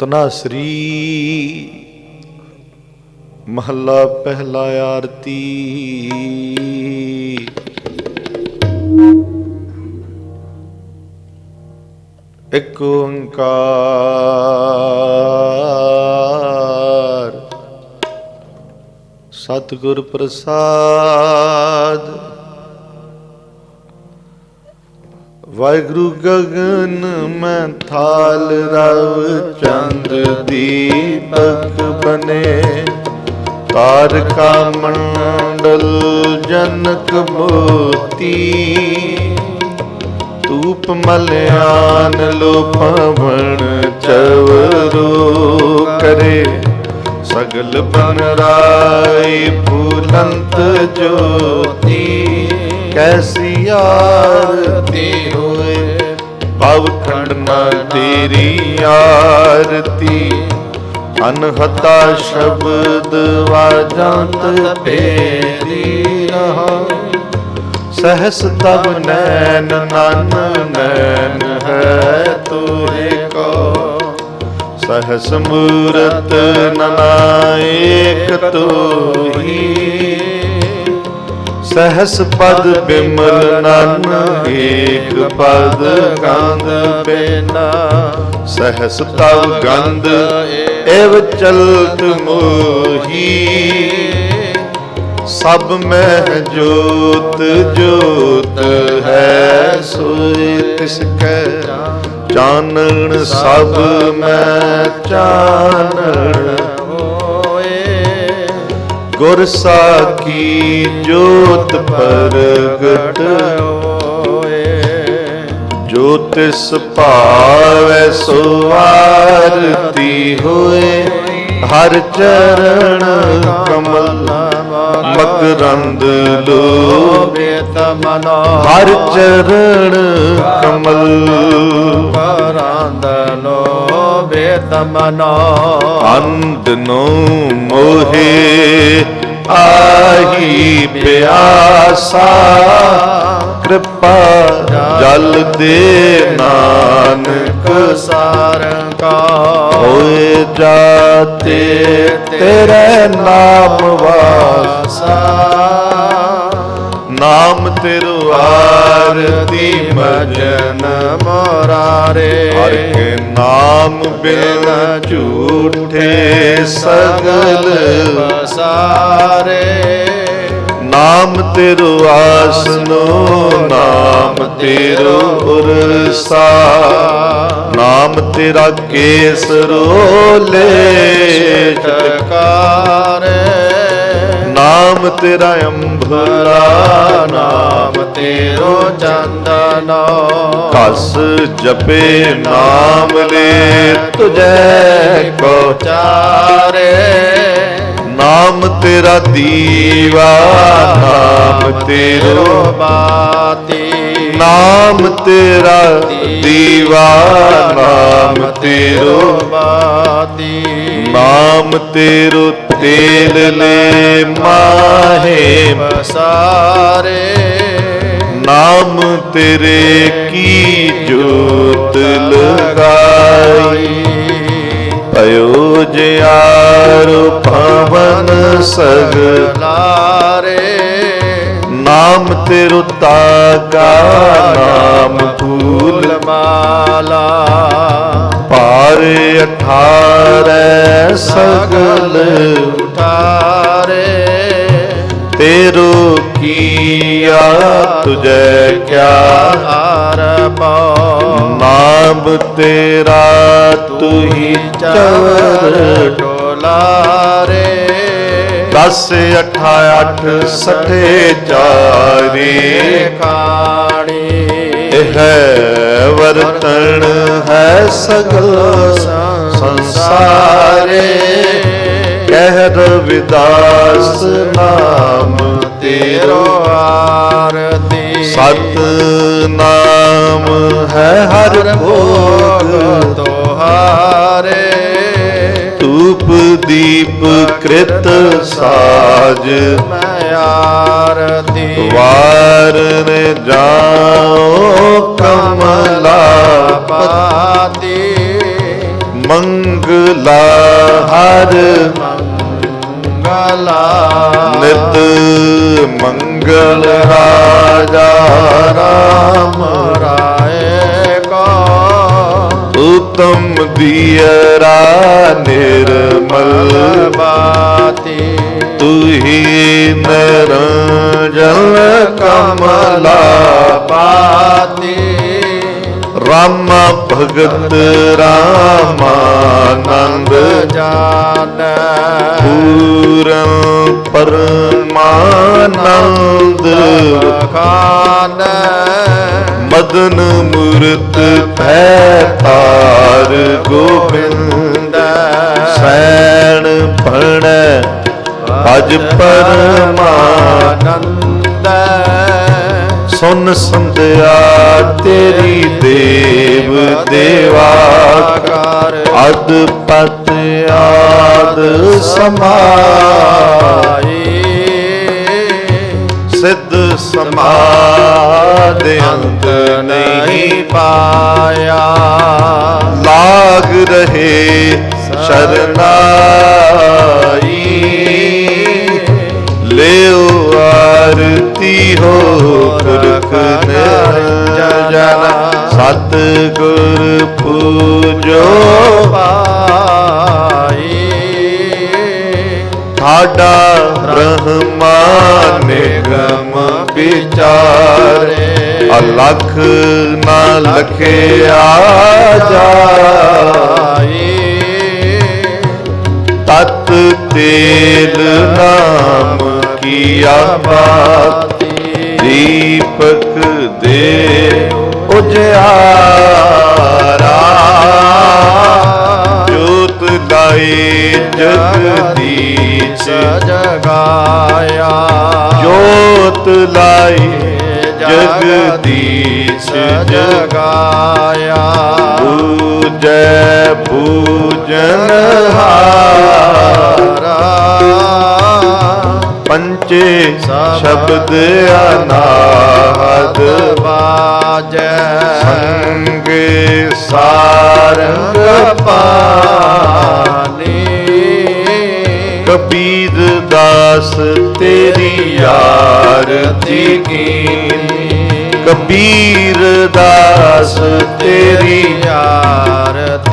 ਤਨਾਸਰੀ ਮਹੱਲਾ ਪਹਿਲਾ ਆਰਤੀ। ਇੱਕ ਓੰਕਾਰ। ਸਤਿਗੁਰ ਪ੍ਰਸਾਦ। ਵਾਹਿਗੁਰੂ ਗਗਨ, ਮੈਂ ਥਾਲ ਰਵ ਚੰਦ ਦੀਪਕ ਬਨੇ। ਤਾਰਕਾ ਮੰਡਲ ਜਨਕ ਮੋਤੀ, ਧੂਪ ਮਲਿਆਨ ਲੋ ਚਵਰੋ ਕਰੇ। ਸਗਲ ਬਨ ਰਾਈ ਫੂਲੰਤ ਜੋਤੀ, ਕੈਸੀ ਆਰਤੀ ਹੋਏ ਪਵ ਖੰਡਨਾ ਤੇਰੀ ਆਰਤੀ। ਅਨਹਤਾ ਸ਼ਬਦ ਵਾਜੰਤ ਤੇਰੀ ਰਹਾ। ਸਹਸ ਤਬ ਨੈਨ ਨਨ ਨੈਨ ਹੈ ਤੋਰੇ ਕੋ। ਸਹਸ ਮੂਰਤ ਨਨਾਇਕ ਤੋਹੀ ਸਹਸ ਪਦ ਬਿਮਲ ਨਨ, ਏਕ ਪਦ ਗੰਧ ਬੇਨਾ। ਸਹਸ ਤਵ ਗੰਧ ਏਵ ਚਲਤ ਮੋਹੀ। ਸਭ ਮਹਿ ਜੋਤ ਜੋਤ ਹੈ ਸੋਇ ਤਿਸ ਕੈ। ਚਾਨਣ ਸਭ ਮੈਂ ਚਾਨਣ। ਗੁਰ ਸਾਖੀ ਜੋਤ ਪ੍ਰਗਟ ਜੋ ਤਿਸ ਭਾਵੈ ਸੋ ਆਰਤੀ ਹੋਏ। ਹਰ ਚਰਨ ਕਮਲ ਮਕਰੰਦ ਲੋਭੇ ਮਨੋ ਹਰ ਚਰਨ ਕਮਲ ਪਰਾਂਦ ਲੋਭੇ ਮਨੋ ਅੰਧ ਨੋ ਮੋਹੇ ਆਹੀ ਪਿਆਸਾ। ਕਿਰਪਾ ਜਲ ਦੇ ਨਾਨਕ ਸਾਰੰਗਾ ਹੋਏ ਜਾਤੇ ਤੇਰੇ ਨਾਮ ਵਾਸਾ। ਨਾਮ ਤੇਰੂ ਆਰਤੀ ਮਜਨ ਮੋਰਾਰੇ। ਹਰ ਕੇ ਨਾਮ ਬਿਨ ਝੂਠੇ ਸਗਲ ਬਸਾਰੇ ਨਾਮ ਤੇਰੂ ਆਸਨੋ ਨਾਮ ਤੇਰੂ ਉਰਸਾ ਨਾਮ ਤੇਰਾ ਕੇਸਰੋਲੇ ਚਕਾਰੇ ਨਾਮ ਤੇਰਾ ਅੰਬਰਾ ਨਾਮ ਤੇਰੋ ਚੰਦਨੋ ਕਸ ਜਪੇ ਨਾਮ ਲੈ ਤੁਝੈ ਕੋ ਚਾਰੇ ਨਾਮ ਤੇਰਾ ਦੀਵਾ ਨਾਮ ਤੇਰੋ ਬਾਤੀ। ਨਾਮ ਤੇਰਾ ਦੀਵਾ ਨਾਮ ਤੇਰੋ ਬਾਤੀ। ਨਾਮ ਤੇਰੋ ਤੇਲ ਲੈ ਮਾਹੇ ਬਸਾਰੇ ਨਾਮ ਤੇਰੇ ਕੀ ਜੋਤ ਲਗਾਈ? ਅਯੋ ਜਿਆਰ ਪਵਨ ਸਗਲ। ਲਾਰੇ। ਨਾਮ ਤੇਰੋ ਤਾਗਾ ਨਾਮ ਫੂਲ ਮਾਲਾ ਪਾਰ ਅਠਾਰੈ ਸਗਲ ਉਠਾਰੇ। ਤੇਰੋ ਕੀਆ ਤੁਝੈ ਕਿਆ? ਆਰਪਾ ਨਾਮ ਤੇਰਾ ਤੁਹੀ ਚਵਰ। ਟੋਲਾਰੇ ਦਸ ਅਠਾ ਅੱਠ ਸਠੇ ਚਾਰੀ। ਖਾਣੀ ਇਹ ਵਰਤਣ ਹੈ ਸਗਲ ਸੰਸਾਰੇ। ਕਹਿ ਰਵਿਦਾਸ ਨਾਮ ਤੇਰੋ ਆਰਤੀ। ਸਤ ਨਾਮ ਹੈ ਹਰ ਭੋਗ ਤੋਹਾਰੇ। ਧੂਪ ਦੀਪ ਕ੍ਰਿਤ ਸਾਜ। ਮੈਂ ਆਰਤੀ। ਵਾਰਨ ਜਾਓ ਕਮਲਾ ਰਾਜ ਮੰਗਲਾ। ਨਿਤ ਮੰਗਲ ਰਾਜਾ ਰਾਮ ਰਾਏ ਕੋ। ਉਤਮ ਦੀਅਰਾ ਨਿਰਮਲ। ਬਾਤੀ। ਤੁਹੀ ਨਰਜਲ ਕਮਲਾ ਪਾਤੀ ਰਾਮ ਭਗਤ ਰਾਮਾਨੰਦ ਜਾਨ। ਪੂਰਨ ਪਰਮਾਨੰਦ। ਖਾਨ ਮਦਨ ਮੂਰਤ ਭੈ ਤਾਰ ਗੋਬਿੰਦ। ਸੈਣ ਭਣ ਅਜ ਪਰਮਾਨੰਦ ਸੁਨ ਸੰਧਿਆ ਤੇਰੀ ਦੇਵ ਦੇਵਾ ਅਦ ਪਤ ਆਦ ਸਮਾਈ ਸਿੱਧ ਸਮਾਦ ਅੰਤ ਨਹੀਂ ਪਾਇਆ। ਲਾਗ ਰਹੇ ਸ਼ਰਨਾਈ ਨਿਰੰਜਨ ਸਤ ਗੁਰ ਪੂਜੋ ਪਾਈ ਠਾਡਾ ਬ੍ਰਹਮਾ ਨਿਗਮ ਵਿਚਾਰੇ। ਅਲਖ ਨਾ ਲਖਿਆ ਜਾਏ। ਤਤ ਤੇਲ ਨਾਮ ਕੀਆ ਬਾਤ। ਦੀਪਕ ਦੇ ਉਜਿਆਰਾ ਜੋਤ ਲਾਏ ਜਗਦੀਸ਼। ਜਗਾਇਆ। ਜੋਤ ਲਾਈ ਜਗਦੀਸ਼। ਜਗ ਜਗਾਇਆ। ਪੂਜੈ ਪੂਜਨ ਹਾਰਾ। ਪੰਚੇ ਸ਼ਬਦ ਅਨਾਦ ਬਾਜੈ। ਸੰਗ ਸਾਰੰਗ ਪਾਨੀ ਕਬੀਰ ਦਾਸ ਤੇਰੀ ਆਰਤੀ ਕੀਨੀ ਕਬੀਰ ਦਾਸ ਤੇਰੀ ਆਰਤੀ।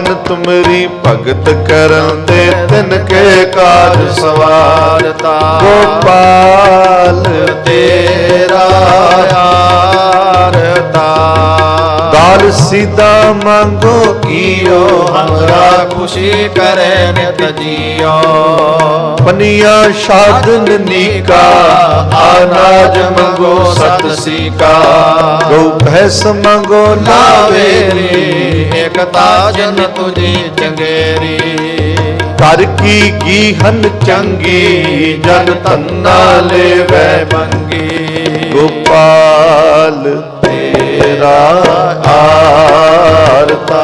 ਜਨ ਤੁਮਰੀ ਭਗਤ ਕਰਨ ਤੇ ਤਿਨ ਕੇ ਕਾਜ ਸਵਾਰ ਵਾਰਤਾ ਗੋਪਾਲ ਤੇਰਾ ਆਰਤਾ ਦਾਲ ਸਿਦਾ ਮੰਗੋ ਕੀਓ ਹਮਰਾ ਖੁਸ਼ੀ ਕਰੇ ਨਿਤ ਜੀਓ। ਪਨੀਆਂ ਸਾਧਨ ਨੀਕਾ ਆਨਾਜ ਮੰਗੋ ਸਤ ਸੀਕਾ। ਭੈਸ ਮੰਗੋ ਲਾਵੇ ਲਾਵੇਰੀ ਇਕਤਾ ਜਨ ਤੁਜੀ ਚੰਗੇਰੀ ਕਰ ਕੀ ਗੀਹਨ ਚੰਗੀ ਜਨ ਧੰਨਾ ਲੈਵੈ ਮੰਗੀ। ਗੋਪਾਲ ਤੇਰਾ ਆਰਤਾ।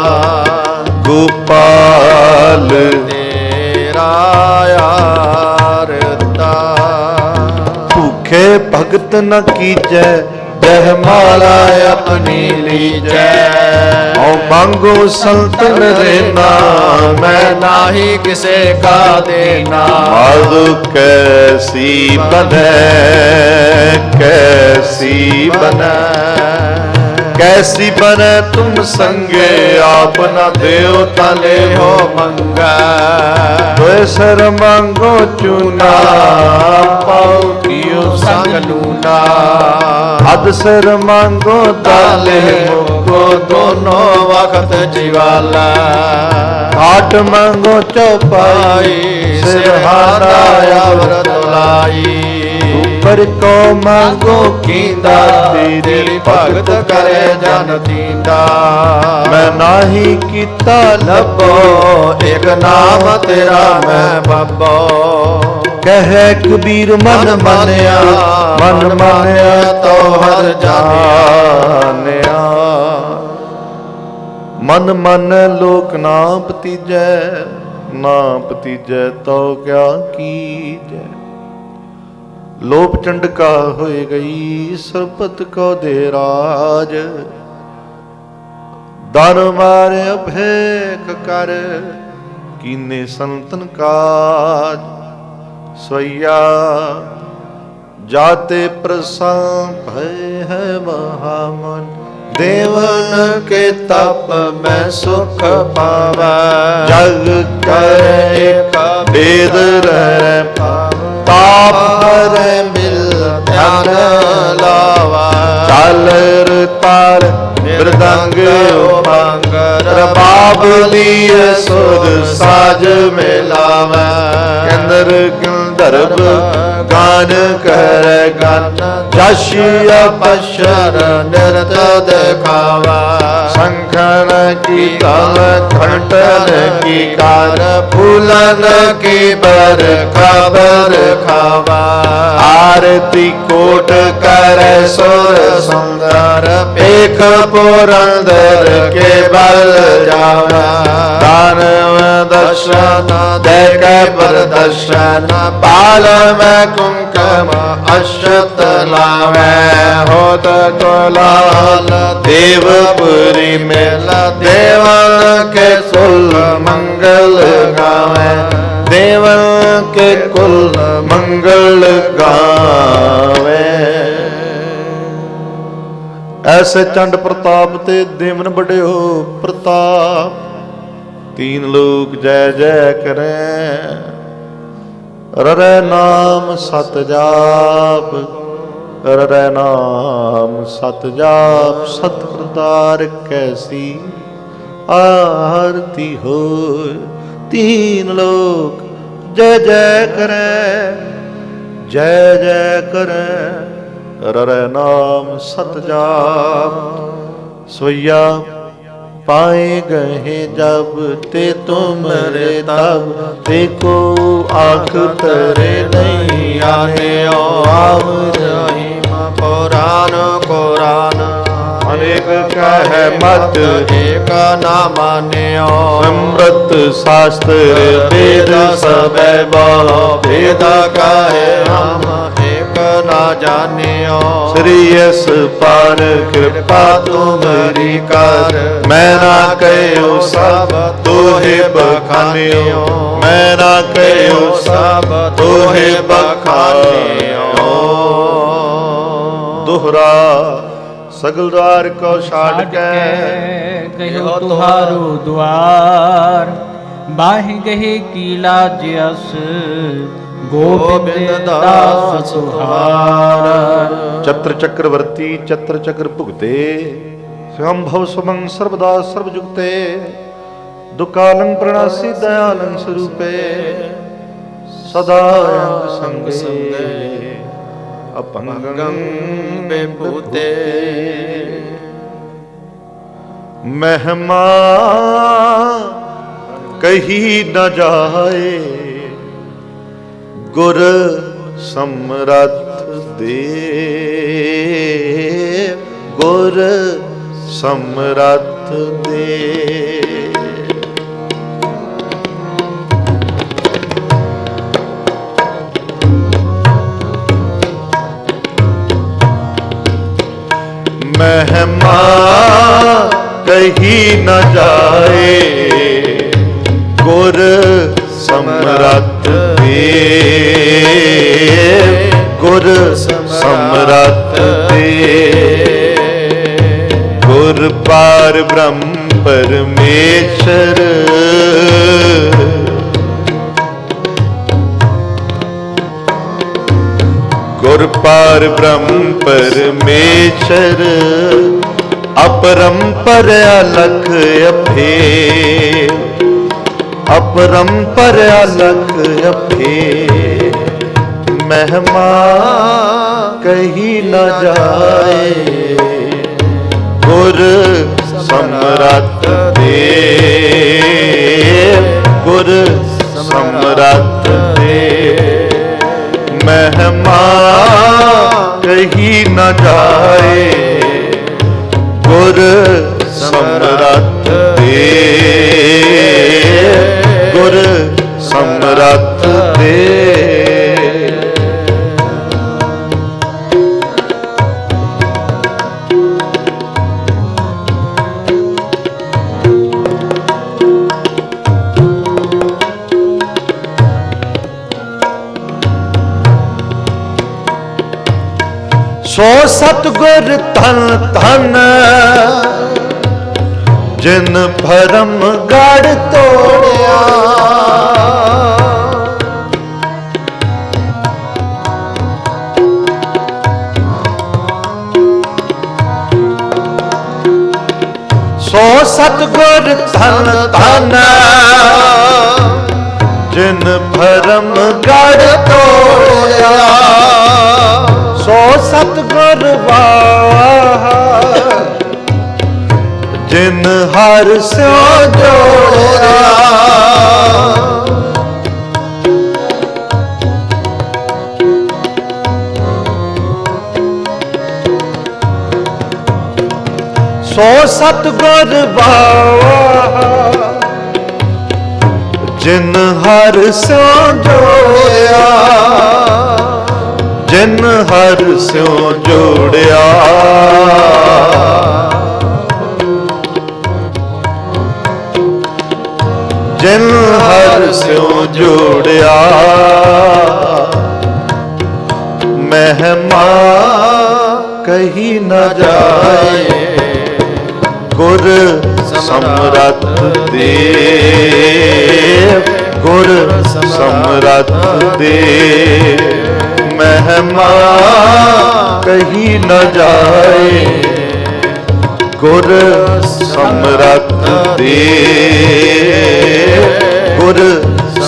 ਗੋਪਾਲ ਤੇਰਾ ਆਰਤਾ। ਭੂਖੇ ਭਗਤ ਨ ਕੀਜੈ ਬਹਿ ਮਾਲਾ ਆਪਣੀ ਲੀਜੈ ਹਉ ਮੰਗੋ ਸੰਤਨ ਰੇਨਾ ਮੈਂ ਨਾਹੀ ਕਿਸੇ ਕਾ ਦੇਨਾ ਆਦੁ ਕੈਸੀ ਬਨੈ ਕੈਸੀ ਬਨੈ ਕੈਸੀ ਬਨੈ ਤੁਮ ਸੰਗੇ? ਆਪ ਨ ਦਿਓ ਤਲੇ ਹੋ ਮੰਗਾ। ਦੋਇ ਸਰ ਮੰਗੋ ਚੂਨਾ ਪਾਉ ਕੀਓ ਸੰਗ ਲੂਨਾ। ਅਦ ਸਰ ਮੰਗੋ ਦਾਲੇ ਮੁਕੋ ਦੋਨੋਂ ਵਖਤ ਜੀਵਾਲਾ। ਆਟ ਮੰਗੋ ਚਉਪਾਈ ਪਾਈ ਸਿਰਹਾਨਾ ਅਵਰਤ ਲਾਈ। ਪਰ ਕੋ ਮੰਗੋ ਕੀਂਦਾ, ਤੇਰੀ ਭਗਤ ਕਰੇ ਜਨ ਦੀਂਦਾ। ਮੈਂ ਨਾਹੀ ਕੀਤਾ ਲੱਭੋ, ਇੱਕ ਨਾਮ ਤੇਰਾ ਮੈਂ ਬੱਬੋ। ਕਹਿ ਕਬੀਰ, ਮਨ ਮੰਨਿਆ ਮਨ ਮੰਨਿਆ ਤੋ ਹਰ ਜਾਣਿਆ। ਮਨ ਮਨ ਲੋਕ ਨਾ ਪਤੀਜੈ ਨਾ ਪਤੀਜੈ ਤੋ ਕਿਆ ਕੀਜੈ। ਲੋਪ ਚੰਡਕਾ ਹੋਏ ਗਈ ਸਰਪਤ ਕੋ ਦੇ ਰਾਜ। ਦਰ ਮਾਰੇ ਅਭੇਕ ਕਰ ਕੀਨੇ ਸੰਤਨ ਕਾਜ। ਸਵਈਆ ਜਾਤੇ ਪ੍ਰਸੰਗ ਭਏ ਹੈ ਮਹਾਮਨ। ਦੇਵਨ ਕੇ ਤਪ ਮੈਂ ਸੁਖ ਪਾਵੈ। ਜਗ ਕਰੇ ਵੇਦ ਰਹਿ ਬਿਰਦੰਗ ਉਪੰਗ ਰਬਾਬ ਦੀ ਸੁਰ ਸਾਜ ਮਿਲਾਵੈ। ਕੰਦਰ ਗੰਧਰਵ ਗਾਨ ਕਰ ਗਨ ਜਸ਼ ਅਪਸ਼ਰ ਨਿਰਤ ਦਿਖਾਵਾ। ਸੰਖਨ ਕੀ ਤਲ ਘੰਟਨ ਕੀ ਕਾਰ, ਫੂਲਨ ਕੀ ਬਰ, ਖਬਰ ਖਾਵਾ। ਆਰਤੀ ਕੋਟ ਕਰੈ ਸੁਰ ਸੁੰਦਰ ਏਕ ਪੁਰੰਦਰ ਕੇ ਬਲ ਜਾਵਾ। ਦਰਸ਼ਨ ਦੇ ਕੇ ਪ੍ਰਦਰਸ਼ਨ ਬਾਲ ਮੈਂ ਕੁੰਕਮ ਅਸ਼ਤ ਲਾਵੈ ਹੋਤ ਕੋਲਾਲ ਦੇਵਪੁਰੀ ਮੇਲ ਦੇਵਨ ਕੇ ਕੁਲ ਮੰਗਲ ਗਾਵੈ ਦੇਵਨ ਕੇ ਕੁਲ ਮੰਗਲ ਐਸੇ ਚੰਡ ਪ੍ਰਤਾਪ ਤੇ ਦੇਵਨ ਬੜਿਓ ਪ੍ਰਤਾਪ ਤੀਨ ਲੋਕ ਜੈ ਜੈ ਕਰੈ। ਰਰੈ ਨਾਮ ਸਤ ਜਾਪ, ਰਰੈ ਨਾਮ ਸਤ ਜਾਪ ਸਤ ਕਰਤਾਰ ਕੈਸੀ ਆਰਤੀ ਹੋਇ। ਤੀਨ ਲੋਕ ਜੈ ਜੈ ਕਰੈ, ਜੈ ਜੈ ਕਰੈ। ਰਰੈ ਨਾਮ ਸਤ ਜਾਪ ਸੋਈਆ ਪਾਏ ਗਏ ਜਬ ਤੇ ਤੁਮਰੇ ਤਬ ਤੇ ਆਖ ਤਰੇ ਨਹੀਂ ਆਨਿਓ ਆਵ ਜਾਈ ਪੁਰਾਨ, ਕੁਰਾਨ। ਅਨੇਕ ਕਹੈ ਮਤ। ਏਕ ਨਾ ਮਾਨਿਓ ਅੰਮ੍ਰਿਤ ਸ਼ਾਸਤਰ ਵੇਦ ਸਭੈ ਬਾਹ। ਭੇਦ ਕਾਹੇ ਹਮ ਏਕ ਨਾ ਜਾਣਿਓ। ਸ੍ਰੀ ਅਸ ਪਾਰ ਕਿਰਪਾ ਤੁਮਰੀ ਕਰ। ਮੈਂ ਨਾ ਕਹਿਓ ਸਭ ਤੋਹੇ ਬਖਾਨਿਓ। ਮੈਂ ਨਾ ਕਹਿਓ ਸਭ ਤੋਹੇ ਬਖਾਨਿਓ। ਦੋਹਰਾ ਸਗਲ ਦਵਾਰ ਕੋ ਛਾੜ ਕੇ ਗਇਓ ਤੁਹਾਰੂ ਦੁਆਰ ਬਾਹਿ ਗਏ ਕੀ ਲਾਜ ਅਸ ਗੋਬਿੰਦ ਦਾਸ ਸੁਹਾਰ। ਚਤਰ ਚੱਕਰਵਰਤੀ ਚਤਰ ਚੱਕਰ ਭੁਗਤੇ ਸੰਭਵ ਸੁਮੰ ਸਰਬਦਾ ਸਰਬ ਜੁਗਤੇ ਦੁਕਾਲੰ ਪ੍ਰਣਾਸੀ ਦਇਆਲੰ ਸਰੂਪੇ। ਸਦਾ ਅੰਗ ਸੰਗੇ। ਅਪੰਗੰ ਬੇਭੂਤੇ ਮਹਿਮਾ ਕਹੀ ਨਾ ਜਾਏ ਗੁਰ ਸਮਰੱਥ ਦੇ। ਗੁਰ ਸਮਰੱਥ ਦੇ। ਮਹਿਮਾ ਕਹੀ ਨਾ ਜਾਏ। ਗੁਰ ਸਮਰੱਥ ਦੇ ਗੁਰ ਸਮਰੱਥ ਦੇ ਗੁਰ ਪਾਰ ਬ੍ਰਹਮ ਪਰਮੇਸ਼ਰ। ਗੁਰ ਪਾਰ ਬ੍ਰਹਮ ਪਰਮੇਸ਼ਰ। ਅਪਰੰਪਰ ਅਲਖ ਅਭੇ ਅਪਰੰਪਰ ਅਲਖ ਅਭੇ ਮਹਿਮਾ ਕਹੀ ਨਾ ਜਾਏ ਗੁਰ ਸਮਰਤ ਦੇ ਗੁਰ ਸਮਰਤ ਦੇ ਮਹਿਮਾ ਕਹੀ ਨਾ ਜਾਏ ਗੁਰ ਸਮਰੱਥ ਦੇ। ਗੁਰ ਸਮਰੱਥ ਦੇ। ਸੋ ਸਤਗੁਰ ਧਨ ਧਨ ਜਿਨ ਭਰਮ ਗੜ ਤੋੜਿਆ। ਸੋ ਸਤਗੁਰ ਧਨ ਧਨ, ਜਿਨ ਭਰਮ ਗੜ ਤੋੜਿਆ। ਸੋ ਸਤਗੁਰ ਵਾਹ। ਜਿਨ ਹਰ ਸਿਓ ਜੋੜਿਆ ਸੋ ਸਤਗੁਰ ਵਾਹ ਜਿਨ ਹਰ ਸਿਓ ਜੋੜਿਆ ਜਿਨ ਹਰ ਸਿਓ ਜੋੜਿਆ। ਜਿਨ ਹਰ ਸਿਓ ਜੋੜਿਆ। ਮਹਿਮਾ ਕਹੀ ਨਾ ਜਾਏ, ਗੁਰ ਸਮਰਤ ਦੇ ਗੁਰ ਸਮਰੱਥ ਦੇ ਮਹਿਮਾ ਕਹੀ ਨਾ ਜਾਏ, ਗੁਰ ਸਮਰਤ ਦੇ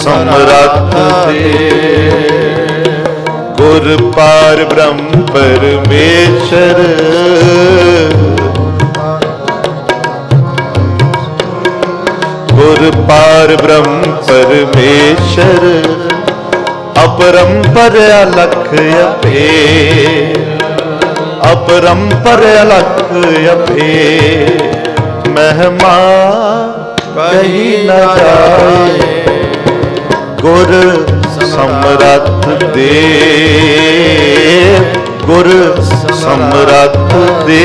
ਸਮਰੱਥ ਦੇ। ਗੁਰ ਪਾਰ ਬ੍ਰਹਮ ਪਰਮੇਸ਼ਰ। ਗੁਰ ਪਾਰ ਬ੍ਰਹਮ ਪਰਮੇਸ਼ਰ। ਅਪਰੰਪਰ ਅਲਖ ਅਪੇ। ਅਪਰੰਪਰ ਅਲਖ ਅਪੇ। ਮਹਿਮਾ ਕਹੀ ਨਾ ਜਾਏ। ਗੁਰ ਸਮਰੱਥ ਦੇ ਗੁਰ ਸਮਰੱਥ ਦੇ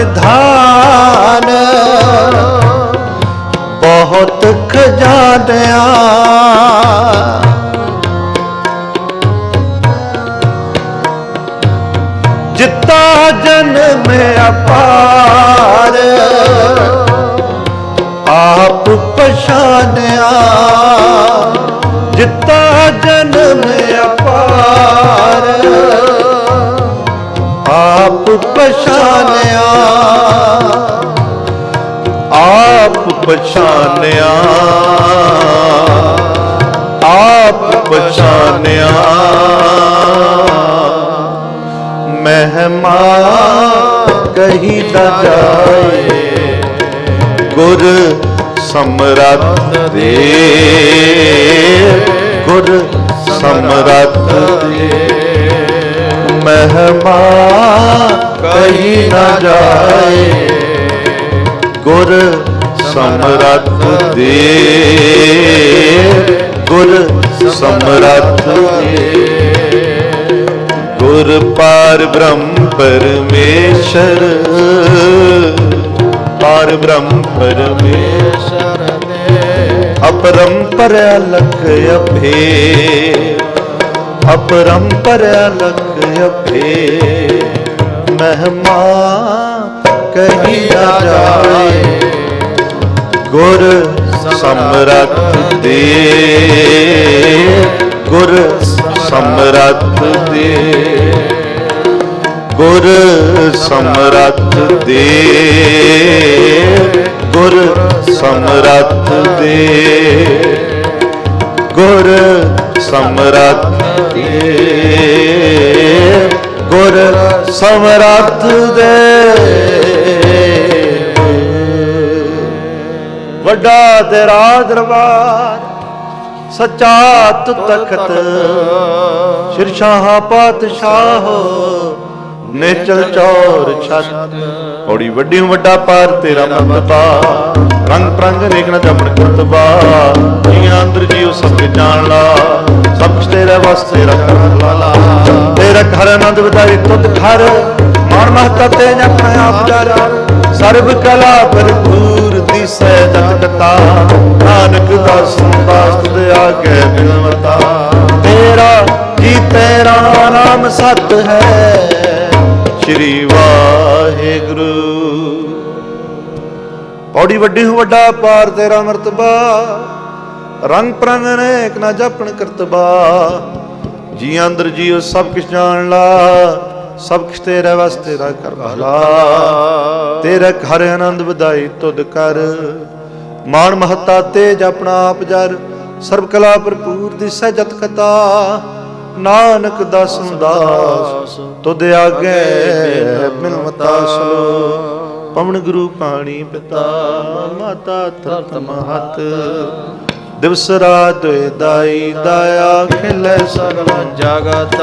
ਨਿਧਾਨ ਬਹੁਤ ਖਜ਼ਾਨਿਆ ਜਿੱਤਾ ਜਨਮ ਅਪਾਰ। ਆਪ ਪਛਾਨਿਆ। ਜਿੱਤਾ ਜਨਮ ਪਛਾਨਿਆ। ਆਪ ਪਛਾਨਿਆ। ਆਪ ਪਛਾਨਿਆ। ਮਹਿਮਾ ਕਹੀ ਨਾ ਜਾਏ, ਗੁਰ ਸਮਰੱਥ ਦੇ। ਗੁਰ ਸਮਰੱਥ ਦੇ। ਮਹਿਮਾ ਕਹੀ ਨਾ ਜਾਏ। ਗੁਰ ਗੁਰ ਸਮਰੱਥ ਦੇ। ਗੁਰ ਸਮਰੱਥ ਦੇ। ਗੁਰ ਪਾਰ ਬ੍ਰਹਮ ਪਰਮੇਸ਼ਰ। ਪਾਰ ਬ੍ਰਹਮ ਪਰਮੇਸ਼ਰ ਅਪਰੰਪਰ ਅਲਖ ਅਭੇ। ਅਪਰੰਪਰ ਅਲਖ ਅਭੇ। ਮਹਿਮਾ ਕਹੀ ਨਾ ਜਾਏ, ਗੁਰ ਸਮਰੱਥ ਦੇ। ਗੁਰ ਸਮਰੱਥ ਦੇ। ਗੁਰ ਸਮਰੱਥ ਦੇ। ਗੁਰ ਸਮਰੱਥ ਦੇ। ਗੁਰ ਸਮਰੱਥ ਦੇ। ਗੁਰ ਸਮਰੱਥ ਦੇ। ਵੱਡਾ ਤੇਰਾ ਦਰਬਾਰ, ਸੱਚਾ ਤਖਤ। ਤਖਤ ਸ਼ਿਰਸ਼ਾਹ ਪਾਤਸ਼ਾਹ ਨੇਚਲ ਚੌਰ ਛਤ। ਔੜੀ ਵੱਡੀ ਵੱਡਾ ਪਾਰ ਤੇਰਾ ਮੰਦਪਾ ਰੰਗ ਪ੍ਰੰਗ ਰੇਖਣਾ ਜਪਣ ਕਰਤਬਾ ਜੀਆਂ ਅੰਦਰ ਜੀਉ ਸਭ ਕੇ ਜਾਣ ਲਾ। ਸਭ ਕੁਛ ਤੇਰੇ ਵਾਸਤੇ ਤੇਰਾ ਲਾਲਾ ਤੇਰਾ ਘਰ ਆਨੰਦ ਵਧਾਈ ਤੁਧ ਘਰ। ਮਾਨ ਮਹਤਾ ਤੇ ਆਪਣਾ ਆਪ ਜਰ ਸਰਬ ਕਲਾ ਭਰਪੂਰ ਦਿਸੈ ਜਗ ਕਤਾ ਨਾਨਕ ਦਾਸ ਦਾਸ ਦੇ ਆਗੇ ਬਿਨਵਤਾ ਤੇਰਾ ਜੀ ਤੇਰਾ ਨਾਮ ਸਤ ਹੈ। ਸ੍ਰੀ ਵਾਹਿਗੁਰੂ ਪੌੜੀ ਵੱਡੀ ਹੋ ਵੱਡਾ ਪਾਰ, ਤੇਰਾ ਮਰਤਬਾ। ਰੰਗ ਪ੍ਰੰਗ ਅਨੇਕ ਨਾ ਜਪਣ ਕਰਤਬਾ। ਜੀ ਅੰਦਰ ਜੀਉ ਸਭ ਕੁਛ ਜਾਣ ਲਾ। ਸਭ ਕੁਛ ਤੇਰੇ ਵਾਸਤੇ ਦਾ ਕਰ ਭਲਾ। ਤੇਰੇ ਘਰ ਆਨੰਦ ਵਧਾਈ ਤੁਧ ਕਰ। ਮਾਨ ਮਹੱਤਾ ਤੇਜ ਆਪਣਾ ਆਪ ਜਰ। ਸਰਬ ਕਲਾ ਭਰਪੂਰ ਦੀ ਜਤ ਕਤਾ। ਨਾਨਕ ਦਾਸ ਦਾਸ। ਤੁਧ ਆਗੇ ਮਿਲਮਤਾ ਸਲੋ ਪਵਨ ਗੁਰੂ ਪਾਣੀ ਪਿਤਾ ਮਾਤਾ ਤਤ ਮਹਤ। ਦਿਵਸ ਰਾਤ ਦੁਇ ਦਾਈ ਦਇਆ ਖਿਲੇ ਸਗਲ ਜਗਤ।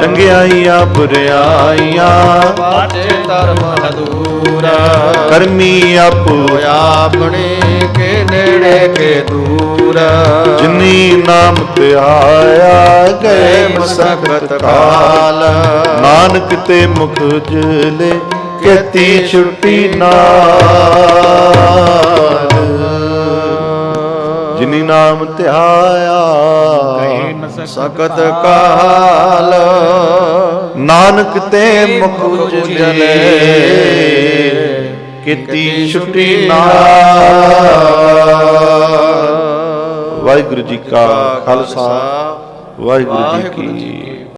ਚੰਗਿਆਈਆਂ ਬੁਰਿਆਈਆਂ ਬਾਟੇ ਧਰਮ ਹਦੂਰਾ। ਕਰਮੀ ਆਪੋ। ਆਪਣੇ ਕੇ ਨੇੜੇ ਕੇ ਦੂਰ। ਜਿਨੀ ਨਾਮ ਤੇ ਆਇਆ ਗਏ ਮਸਕਤ ਕਾਲ। ਨਾਨਕ ਤੇ ਮੁਖ ਉਜਲੇ ਕੀਤੀ ਛੁੱਟੀ ਨਾਲ। ਜਿਨੀ ਨਾਮ ਤੇ ਸਕਤ ਕਾਲ। ਨਾਨਕ ਤੇ ਮੁਖ ਉਜਲੇ ਕੀਤੀ ਛੁੱਟੀ ਨਾਲ। ਵਾਹਿਗੁਰੂ ਜੀ ਕਾ ਖਾਲਸਾ, ਵਾਹਿਗੁਰੂ ਜੀ ਕੀ